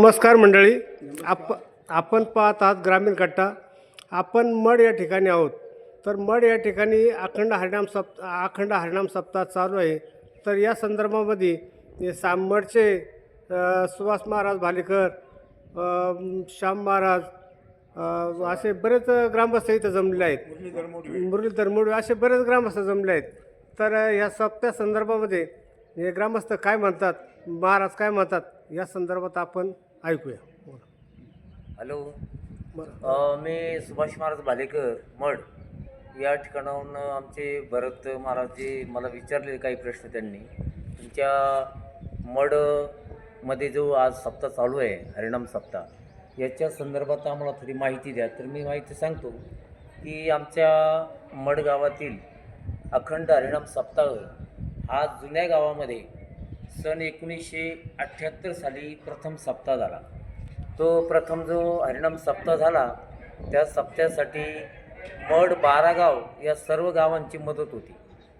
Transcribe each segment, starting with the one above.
नमस्कार मंडळी. आप आपण पाहत आहात ग्रामीण कट्टा आपण मड या ठिकाणी आहोत. तर मड या ठिकाणी अखंड हरिणाम सप्त अखंड हरिणाम सप्ताह चालू आहे. तर या संदर्भामध्ये सांबडचे सुभाष महाराज भालेकर श्याम महाराज असे बरेच ग्रामस्थ इथं जमलेले आहेत. मुरलीधर मोडवे. असे बरेच ग्रामस्थ जमले आहेत. तर या सप्त्या संदर्भामध्ये हे ग्रामस्थ काय म्हणतात? महाराज काय म्हणतात? या संदर्भात आपण ऐकूया. हॅलो. बरं. अ, मी सुभाष महाराज भालेकर मड. या ठिकाणाहून आमचे भरत महाराज जे मला विचारले काही प्रश्न त्यांनी. तुमच्या मडमध्ये जो आज सप्ताह चालू आहे हरिणाम सप्ताह याच्या संदर्भात आम्हाला थोडी माहिती द्या. तर मी माहिती सांगतो की आमच्या मड गावातील अखंड हरिणाम सप्ताह हा जुन्या गावामध्ये सन एकोणीसशे अठ्ठ्याहत्तर साली प्रथम सप्ताह झाला. तो प्रथम जो हरिणाम सप्ताह झाला त्या सप्त्यासाठी मड बारा गाव या सर्व गावांची मदत होती.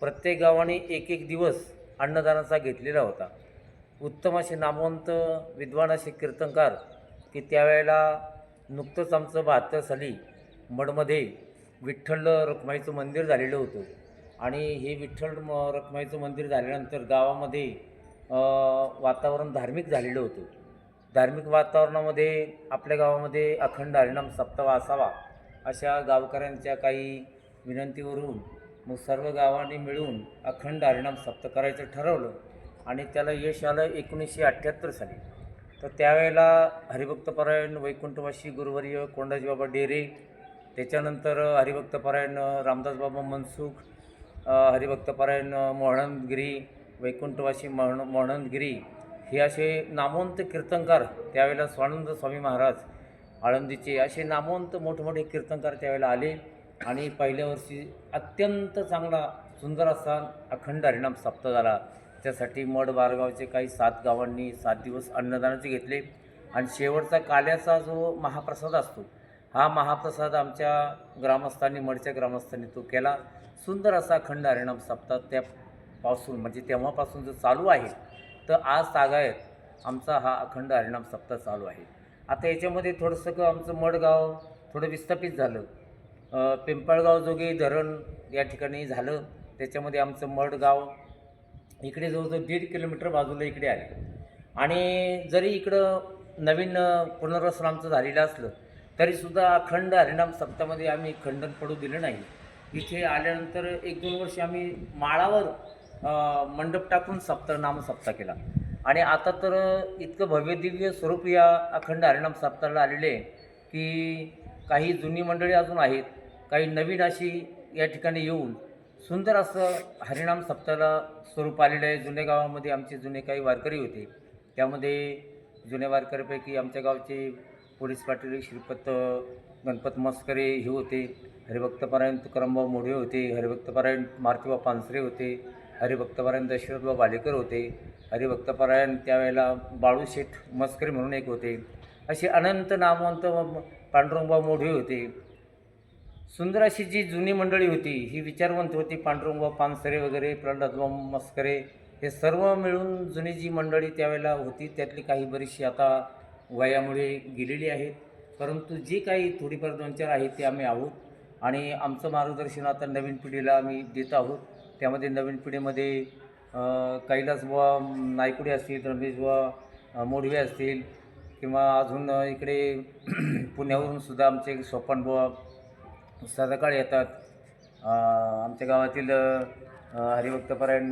प्रत्येक गावाने एक एक दिवस अन्नदानाचा घेतलेला होता. उत्तम असे नामवंत विद्वान असे कीर्तनकार की त्यावेळेला नुकतंच आमचं बहात्तर साली मडमध्ये विठ्ठल रखमाईचं मंदिर झालेलं होतं. आणि हे विठ्ठल रखमाईचं मंदिर झाल्यानंतर गावामध्ये वातावरण धार्मिक झालेलं होतं. धार्मिक वातावरणामध्ये आपल्या गावामध्ये अखंड हरिणाम सप्ताह असावा अशा गावकऱ्यांच्या काही विनंतीवरून मग सर्व गावांनी मिळून अखंड हरिणाम सप्ताह करायचं ठरवलं आणि त्याला यश आलं एकोणीसशे अठ्ठ्याहत्तर साली. तर त्यावेळेला हरिभक्तपरायण वैकुंठवासी गुरुवर्य कोंडाजीबाबा डेरे त्याच्यानंतर हरिभक्तपरायण रामदासबाबा मनसुख हरिभक्तपरायण मोहनगिरी वैकुंठवासी मण मोहनंदगिरी हे असे नामवंत कीर्तनकार त्यावेळेला स्वानंद स्वामी महाराज आळंदीचे असे नामवंत मोठमोठे कीर्तनकार त्यावेळेला आले आणि पहिल्या वर्षी अत्यंत चांगला सुंदर असा अखंड हरिणाम प्राप्त झाला. त्यासाठी मड बारगावचे काही सात गावांनी सात दिवस अन्नदानाचे घेतले आणि शेवटचा काल्याचा जो महाप्रसाद असतो हा महाप्रसाद आमच्या ग्रामस्थांनी मडच्या ग्रामस्थांनी तो केला. सुंदर असा अखंड हरिणाम सप्ताह पासून म्हणजे तेव्हापासून जर चालू आहे तर आज तागायत आमचा हा अखंड हरिणाम सप्ताह चालू आहे. आता याच्यामध्ये थोडंसं आमचं मडगाव थोडं विस्थापित झालं. पिंपळगाव जोगे धरण या ठिकाणी झालं. त्याच्यामध्ये आमचं मडगाव इकडे जवळजवळ दीड किलोमीटर बाजूला इकडे आले आणि जरी इकडं नवीन पुनर्वसन आमचं झालेलं असलं तरीसुद्धा अखंड हरिणाम सप्तामध्ये आम्ही खंडन पडू दिलं नाही. इथे आल्यानंतर एक दोन वर्ष आम्ही माळावर मंडप टाकून सप्ताह नामसप्ताह केला. आणि आता तर इतकं भव्य दिव्य स्वरूप या अखंड हरिणाम सप्ताहाला आलेले आहे की काही जुनी मंडळी अजून आहेत काही नवीन अशी या ठिकाणी येऊन सुंदर असं हरिणाम सप्ताहाला स्वरूप आलेलं आहे. जुन्या गावामध्ये आमचे जुने काही वारकरी होते त्यामध्ये जुन्या वारकऱ्यापैकी आमच्या गावचे पोलीस पाटील श्रीपत गणपत मस्करे हे होते हरिभक्तपरायण तुकारामभाऊ मोढे होते हरिभक्तपरायण मारुतीबा पानसरे होते हरिभक्तपरायण दशरथबा भालेकर होते. हरिभक्तपरायण त्यावेळेला बाळूशेठ मस्करे म्हणून एक होते. असे अनंत नामवंत पांडुरंगबा मोढे होते. सुंदर अशी जी जुनी मंडळी होती. ही विचारवंत होती. पांडुरंगबा पानसरे वगैरे प्रल्हादबा मस्करे हे सर्व मिळून जुनी जी मंडळी त्यावेळेला होती त्यातली काही बरीचशी आता वयामुळे गेलेली आहेत. परंतु जे काही थोडीफार दोन चार आहेत ते आम्ही आहोत. आणि आमचं मार्गदर्शन आता नवीन पिढीला आम्ही देत आहोत. त्यामध्ये नवीन पिढीमध्ये कैलास बुवा नायकुडे असतील रमेश बुवा मोडवे असतील किंवा अजून इकडे पुण्यावरून सुद्धा आमचे सोपान बुवा सदाकाळ येतात. आमच्या गावातील हरिभक्तपरायण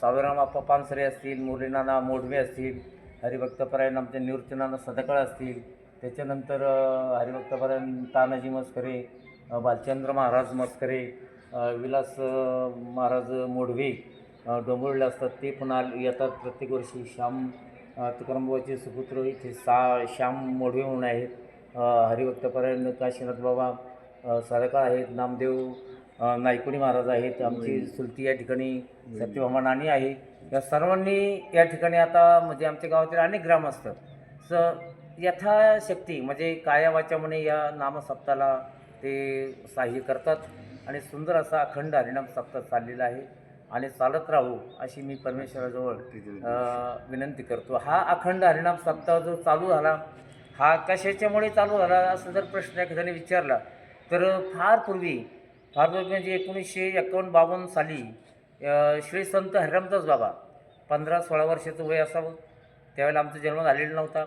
सावराम आप्पा पानसरे असतील मुरलीनाना मोडवे असतील हरिभक्तपरायण आमचे निवृत्तीनाना सदाकाळ असतील. त्याच्यानंतर हरिभक्तपरायण तानाजी मस्करे भालचंद्र महाराज मस्करे विलास महाराज मोढवे अ, डोंबिवलीला असतात. ते पण आल येतात प्रत्येक वर्षी. श्याम तुकारामबाबाचे सुपुत्र इथे सा श्याम मोढवे म्हणून आहेत. हरिभक्तपरायण काशीनाथ बाबा सारका आहेत. नामदेव नायकुणी महाराज आहेत. आमची सुलती या ठिकाणी सत्यभामा नाणी आहे. या सर्वांनी या ठिकाणी आता म्हणजे आमच्या गावातील अनेक ग्राम असतात. स यथाशक्ती म्हणजे काया वाचा म्हणे या नामसप्ताला ते सहाय्य करतात. आणि सुंदर असा अखंड हरिणाम सप्ताह चाललेला आहे. आणि चालत राहू अशी मी परमेश्वराजवळ विनंती करतो. हा अखंड हरिणाम सप्ताह जो चालू झाला हा कशाच्यामुळे चालू झाला असं जर प्रश्न एखाद्याने विचारला तर फार पूर्वी फार पूर्वी म्हणजे एकोणीसशे एकावन्न बावन्न साली श्री संत हरिरामदास बाबा पंधरा सोळा वर्षाचं वय असावं. त्यावेळेला आमचा जन्म झालेला नव्हता.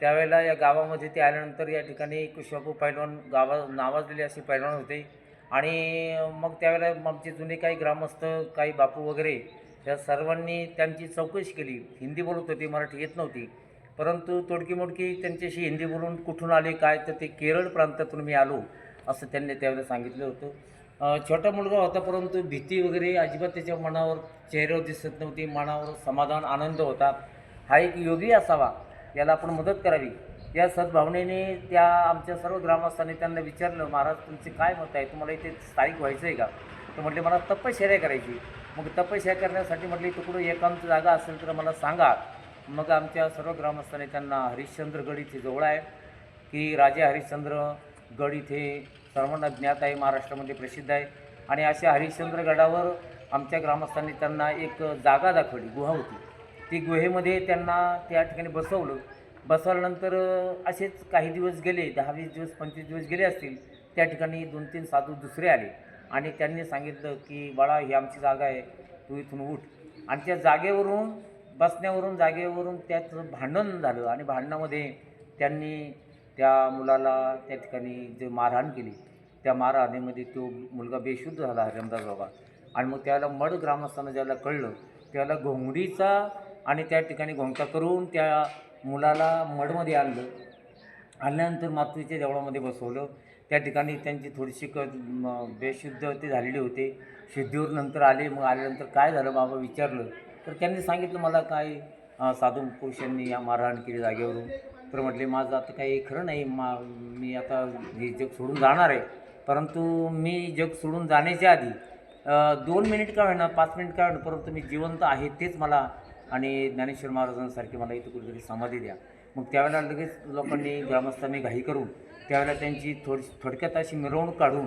त्यावेळेला या गावामध्ये ते आल्यानंतर या ठिकाणी कुशबापू पैलवान गावा नावाजलेले असे पैलवान होते. आणि मग त्यावेळेला आमचे जुने काही ग्रामस्थ काही बापू वगैरे या सर्वांनी त्यांची चौकशी केली. हिंदी बोलत होती मराठी येत नव्हती. परंतु तोडकी मोडकी त्यांच्याशी हिंदी बोलून कुठून आले काय तर ते केरळ प्रांतातून मी आलो असं त्यांनी त्यावेळेला सांगितलं होतं. छोटा मुलगा होता परंतु भीती वगैरे अजिबात त्याच्या मनावर चेहऱ्यावर दिसत नव्हती मनावर समाधान आनंद होता. हा एक योगी असावा याला आपण मदत करावी. या सद्भावनेने त्या आमच्या सर्व ग्रामस्थांनी त्यांना विचारलं महाराज तुमचे काय मत आहे? तुम्हाला इथे स्थायिक व्हायचं आहे का? तर म्हटले मला तपश्चर्या करायची मग तपश्चर्या करण्यासाठी म्हटले तिकडं एकांत जागा असेल तर मला सांगा. मग आमच्या सर्व ग्रामस्थांनी त्यांना हरिश्चंद्रगड इथे जवळ आहे की राजे हरिश्चंद्र गड इथे सर्वांना ज्ञात आहे महाराष्ट्रामध्ये प्रसिद्ध आहे. आणि अशा हरिश्चंद्रगडावर आमच्या ग्रामस्थांनी त्यांना एक जागा दाखवली गुहा होती. ती गुहेमध्ये त्यांना त्या ठिकाणी बसवलं. बसवल्यानंतर असेच काही दिवस गेले दहा वीस दिवस पंचवीस दिवस गेले असतील त्या ठिकाणी दोन तीन साधू दुसरे आले. आणि त्यांनी सांगितलं की बाळा ही आमची जागा आहे तू इथून उठ. आणि त्या जागेवरून बसण्यावरून जागेवरून त्यात भांडण झालं. आणि भांडणामध्ये त्यांनी त्या मुलाला त्या ठिकाणी जे मारहाण केली त्या मारहाणीमध्ये तो मुलगा बेशुद्ध झाला हरिमदास बाबा. आणि मग त्याला मड ग्रामस्थानं ज्याला कळलं त्याला घोंगडीचा आणि त्या ठिकाणी घोंगटा करून त्या मुलाला मडमध्ये आणलं. आणल्यानंतर मातृच्या देवळामध्ये बसवलं. त्या ठिकाणी त्यांची थोडीशी क बेशुद्ध ते झालेले होते. शुद्धीवर नंतर आले. मग आल्यानंतर काय झालं बाबा विचारलं. तर त्यांनी सांगितलं मला काय साधू पुरुषांनी या मारहाण केली जागेवरून. तर म्हटले माझं आता काही खरं नाही. मा मी आता हे जग सोडून जाणार आहे. परंतु मी जग सोडून जाण्याच्या आधी दोन मिनिट का होईना पाच मिनिट का होईना परंतु मी जिवंत आहे तेच मला आणि ज्ञानेश्वर महाराजांसारखे मला इथं कुठेतरी समाधी द्या. मग त्यावेळेला लगेच लोकांनी ग्रामस्थांनी घाई करून त्यावेळेला त्यांची थोडी थोडक्यात अशी मिरवणूक काढून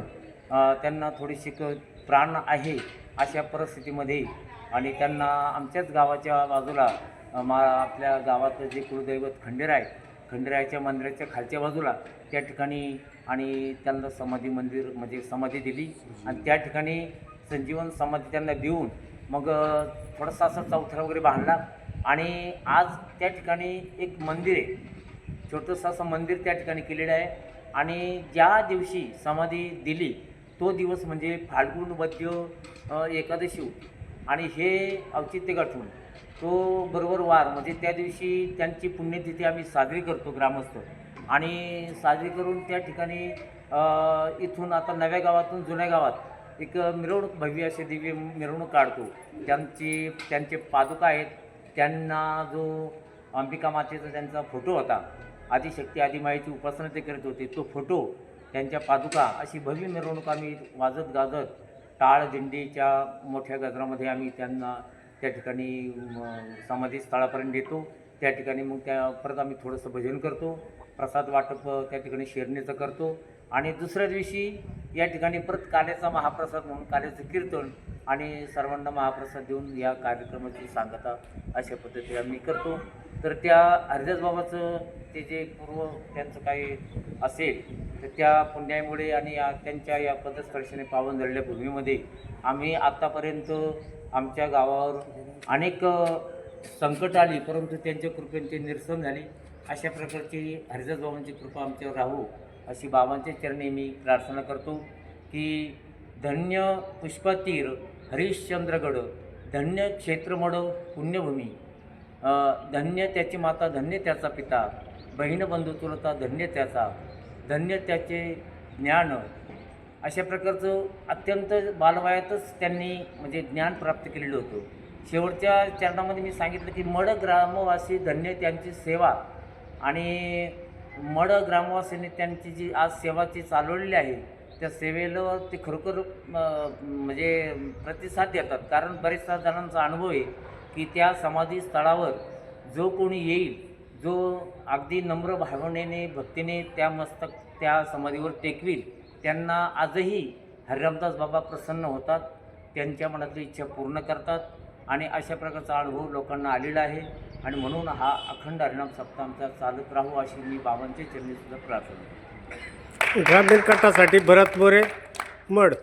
त्यांना थोडीशी क प्राण आहे अशा परिस्थितीमध्ये आणि त्यांना आमच्याच गावाच्या बाजूला मा आपल्या गावातलं जे कुलदैवत खंडेराय खंडेरायाच्या मंदिराच्या खालच्या बाजूला त्या ठिकाणी आणि त्यांना समाधी मंदिर म्हणजे समाधी दिली आणि त्या ठिकाणी संजीवन समाधी त्यांना देऊन मग थोडंसं थोडासा चौथरा वगैरे बांधला आणि आज त्या ठिकाणी एक मंदिर आहे. छोटंसं असं मंदिर त्या ठिकाणी केलेलं आहे. आणि ज्या दिवशी समाधी दिली तो दिवस म्हणजे फाल्गुन वद्य एकादशी होती. आणि हे औचित्य गाठून तो बरोबर वार म्हणजे त्या दिवशी त्यांची पुण्यतिथी आम्ही साजरी करतो ग्रामस्थ. आणि साजरी करून त्या ठिकाणी इथून आता नव्या गावातून जुन्या गावात एक मिरवणूक भव्य अशी दिव्य मिरवणूक काढतो. त्यांची त्यांचे पादुका आहेत. त्यांना जो अंबिका मातेचा त्यांचा फोटो होता आदिशक्ती आदिमाईची उपासना ते करत होते तो फोटो त्यांच्या पादुका अशी भव्य मिरवणूक आम्ही वाजत गाजत टाळ दिंडीच्या मोठ्या गजरामध्ये आम्ही त्यांना त्या ठिकाणी समाधी स्थळापर्यंत देतो त्या ठिकाणी मग त्या परत आम्ही थोडंसं भजन करतो. प्रसाद वाटप त्या ठिकाणी शेरणीचं करतो. आणि दुसऱ्या दिवशी या ठिकाणी परत काल्याचा महाप्रसाद म्हणून काल्याचं कीर्तन आणि सर्वांना महाप्रसाद देऊन या कार्यक्रमाची सांगता अशा पद्धतीने आम्ही करतो. तर त्या हरिदास बाबाचं ते जे पूर्व त्यांचं काही असेल तर त्या पुण्यामुळे आणि या त्यांच्या या पदस्पर्शाने पावन झालेल्या भूमीमध्ये आम्ही आत्तापर्यंत आमच्या गावावर अनेक संकट आली परंतु त्यांच्या कृपेने ते निरसन झाली. अशा प्रकारची हरिदास बाबांची कृपा आमच्यावर राहू. अशी बाबांच्या चरणी मी प्रार्थना करतो की धन्य पुष्पतीर हरिश्चंद्रगड धन्य क्षेत्रमड पुण्यभूमी धन्य त्याची माता धन्य त्याचा पिता बहीण बंधू चुलता धन्य त्याचा धन्य त्याचे ज्ञान. अशा प्रकारचं अत्यंत बालवयातच त्यांनी म्हणजे ज्ञान प्राप्त केलेलं होतं. शेवटच्या चरणामध्ये मी सांगितलं की मड ग्रामवासी धन्य त्यांची सेवा आणि मड ग्रामवासींनी त्यांची जी आज सेवा ती चालवलेली आहे त्या सेवेला ते खरोखर म्हणजे प्रतिसाद देतात. कारण बरेचसा जणांचा अनुभव आहे की त्या समाधी स्थळावर जो कोणी येईल जो अगदी नम्र भावनेने भक्तीने त्या मस्तक त्या समाधीवर टेकवील त्यांना आजही हरिरामदास बाबा प्रसन्न होतात त्यांच्या मनातली इच्छा पूर्ण करतात आणि अशा प्रकारचा अनुभव लोकांना आलेला आहे. आणि म्हणून हा अखंड हरिणाम सप्ताह आमचा चालत राहू अशी मी बाबांच्या चरणीसुद्धा प्रार्थना ग्रामीण कटासाठी भरत मोरे मड.